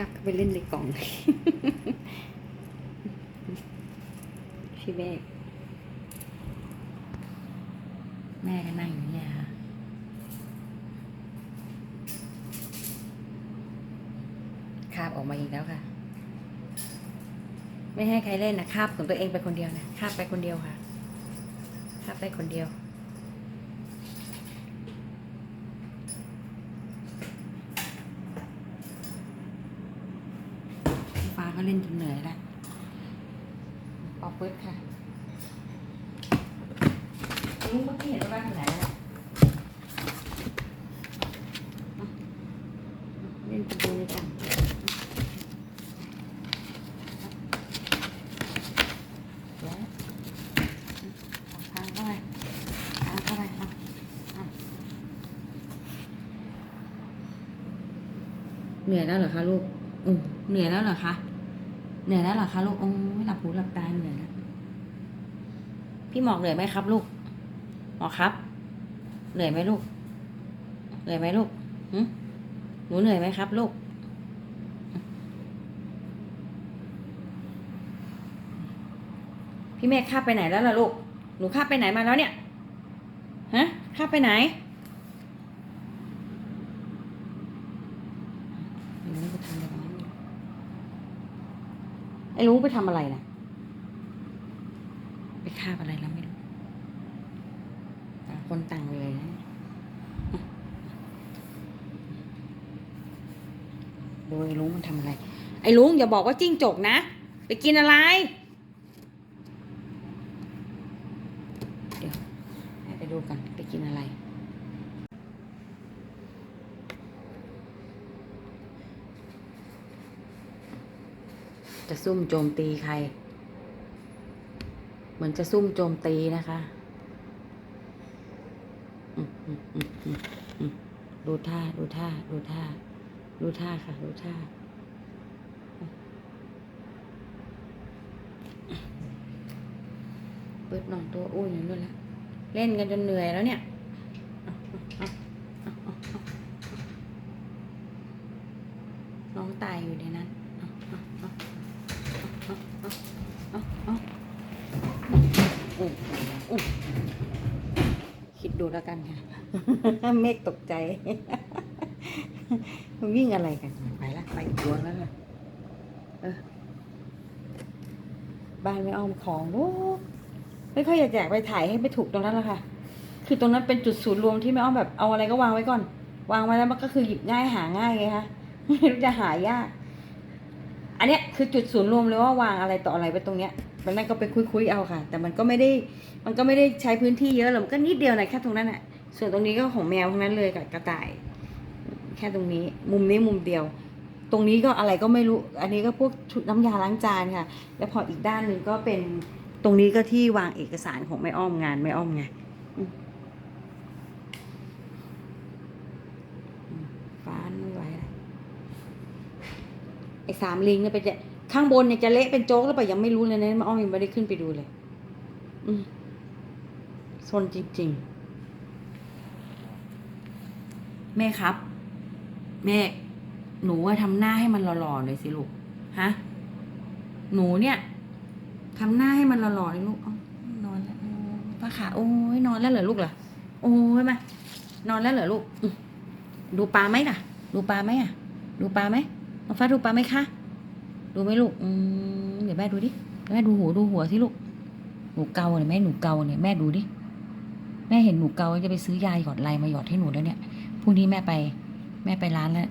าบก็ไปเล่นในกล่องพี่เมฆแม่ก็นั่งอยู่เนี่ยค่ะคาบออกมาอีกแล้วค่ะ ไม่ให้ใครเล่นนะคาบของตัวเองไปคนเดียวนะคาบไปคนเดียวค่ะคาบไปคนเดียว พี่ฟ้า ก็เล่นจนเหนื่อยแล้วออกปึ๊ดค่ะลุงเมื่อกี้เห็นว่าบ้านไหนล้วเล่นประตูเลยจ้ะเดี๋ยวเอางเข้าไปทางเข้าไปอาเอาเหนื่อยแล้วเหรอคะลูกอืมเหนื่อยแล้วเหรอคะ เหนื่อยแล้วเหรอคะลูกโอ้หลับหูหลับตาเหนื่อยแล้วพี่หมอกเหนื่อยไหมครับ ลูกหมอกครับ เหนื่อยไหมลูก เหนื่อยไหมลูกหึหนูเหนื่อยไหมครับ ลูกพี่เมฆข้าไปไหนแล้วล่ะลูก หนูข้าไปไหนมาแล้วเนี่ย ฮะข้าไปไหนไม่รู้ไปทำอะไรมาไม่รู้ ไอ้รู้ไปทำอะไรนะไปคาบอะไรแล้วไม่รู้ต่างคนต่างเลยนะดูไอ้ลุงมันทำอะไร ไอ้ลุงอย่าบอกว่าจิ้งจกนะ ไปกินอะไรเดี๋ยวให้ไปดูกันไปกินอะไร จะซุ่มโจมตีใคร เหมือนจะซุ่มโจมตีนะคะดูท่า ดูท่า ดูท่า ดูท่าค่ะ ดูท่า เปิดนอนตัวอ้วนอยู่นู่นล้วเล่นกันจนเหนื่อยแล้วเนี่ยน้องตายอยู่ในนั้นเอาเอาเอาเอาเอาเอาเอาอู้อู้ คิดดูแล้วกันค่ะเมฆตกใจ วิ่งอะไรกัน ไปละไปดวงแล้วล่ะเออบ้านไม่อ้อมของโอ้ไม่ค่อยอยากแจกไปถ่ายให้ไปถูกตรงนั้นแหละค่ะ คือตรงนั้นเป็นจุดศูนย์รวมที่ไม่อ้อมแบบเอาอะไรก็วางไว้ก่อน วางไว้แล้วมันก็คือหยิบง่ายหาง่ายไงคะไม่รู้จะหายาก อันเนี้ยคือจุดศูนย์รวมเลยว่าวางอะไรต่ออะไรไว้ตรงเนี้ยมันนั่นก็ไปคุยๆเอาค่ะ แต่มันก็ไม่ได้มันก็ไม่ได้ใช้พื้นที่เยอะหรอกมันก็นิดเดียวนะแค่ตรงนั้นอะ ส่วนตรงนี้ก็ของแมวทั้งนั้นเลยกับกระต่าย แค่ตรงนี้ มุมนี้มุมเดียว ตรงนี้ก็อะไรก็ไม่รู้ อันนี้ก็พวกชุดน้ำยาล้างจานค่ะ แล้วพออีกด้านหนึ่งก็เป็นตรงนี้ก็ที่วางเอกสารของแม่อ้อมงานแม่อ้อมไงฟ้าไม่ไหวแล้ว ไอ้สามลิงเนี่ยไปจะข้างบนเนี่ยจะเละเป็นโจ๊กแล้วไปะยังไม่รู้เลยนะมอ้อมยังไม่ได้ขึ้นไปดูเลย อืมซนจริง ๆ แม่ครับ แม่ หนูว่าทำหน้าให้มันหล่อๆหน่อยสิลูกฮะหนูเนี่ยทำหน้าให้มันหล่อๆเลยลูกอนอนแล้วป้าขาโอ้ยนอนแล้วเหรอลูกเหรอโอ้ยมานอนแล้วเหรอลูกดูปลาไหมล่ะ ดูปลาไหมอะ ดูปลาไหม น้องฟ้าดูปลาไหมคะ ดูไหมลูกอืมเดี๋ยวแม่ดูดิ แม่ดูหัวดูหัวสิลูก หนูเกาเนี่ยแม่หนูเกาเนี่ยแม่ดูดิ แม่เห็นหนูเกาจะไปซื้อยาหยอดไรมาหยอดให้หนูแล้วเนี่ยพรุ่งนี้แม่ไป แม่ไปร้านแล้ว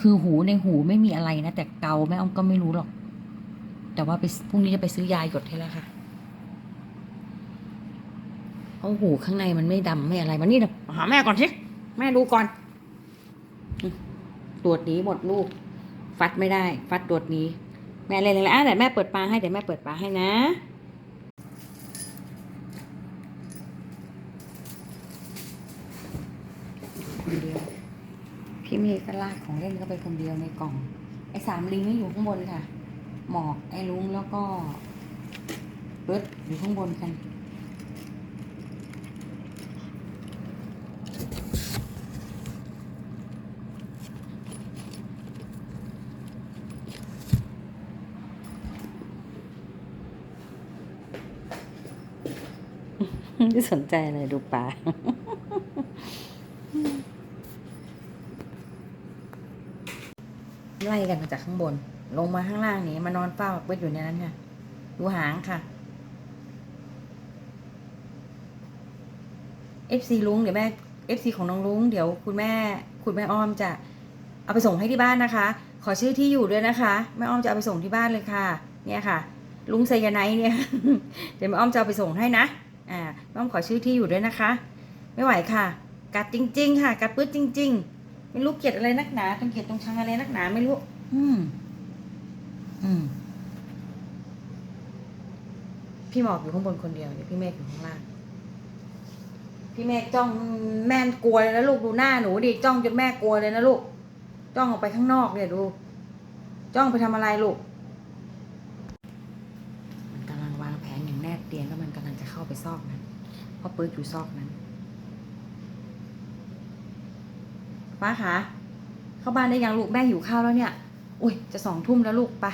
คือหูในหูไม่มีอะไรนะแต่เกาแม่อ้อมก็ไม่รู้หรอก แต่ว่าไปพรุ่งนี้จะไปซื้อยาหยดให้แล้วค่ะเพราหูข้างในมันไม่ดำไม่อะไรมันนี่เดี๋ยวหาแม่ก่อนสิแม่ดูก่อน ตรวจนี้หมดลูก ฟัดไม่ได้ ฟัดตรวนี้ แม่เล่นเลยอะเดี๋ยวแม่เปิดปลาให้เดี๋ยวแม่เปิดปลาให้นะ คนเดียวพี่เมย์ก็ลากของเล่นก็ไปคนเดียวในกล่อง ไอ้สามลิงนี่อยู่ข้างบนค่ะ หมอกไอ้ลุงแล้วก็เบิร์ดอยู่ข้างบนกัน ไม่สนใจเลยดูปลาไล่กันมาจากข้างบน ลงมาข้างล่างนี้มานอนเฝ้าเวทอยู่ในนั้นค่ะดูหางค่ะ FC ลุงเดี๋ยวแม่ FC ของน้องลุงเดี๋ยวคุณแม่คุณแม่อ้อมจะเอาไปส่งให้ที่บ้านนะคะ ขอชื่อที่อยู่ด้วยนะคะแม่อ้อมจะเอาไปส่งที่บ้านเลยค่ะ เนี่ยค่ะ ลุงไซยาไนเนี่ยเดี๋ยวแม่อ้อมจะเอาไปส่งให้นะ อ่าแม่อ้อมขอชื่อที่อยู่ด้วยนะคะ ไม่ไหวค่ะ กัดจริง ๆ ค่ะ กัดปื้ดจริง ๆ ไม่รู้เกลียดอะไรนักหนาต้องเกลียดตรงชังอะไรนักหนาไม่รู้ อืม อืม พี่หมอกอยู่ข้างบนคนเดียวเดี๋ยวพี่เมฆอยู่ข้างล่าง พี่เมฆจ้องแม่กลัวเลยนะลูกดูหน้าหนูดิจ้องจนแม่กลัวเลยนะลูก จ้องออกไปข้างนอกเนี่ยดู จ้องไปทำอะไรลูกำลังวางแผนอย่างแนบเตียนแล้วมันกำลังจะเข้าไปซอกนั้นเพราะเปิดอยู่ซอกนั้นป้าคะเข้าบ้านได้ยังลูกแม่หิวข้าวแล้วเนี่ย อุ้ยจะสองทุ่มแล้วลูกไป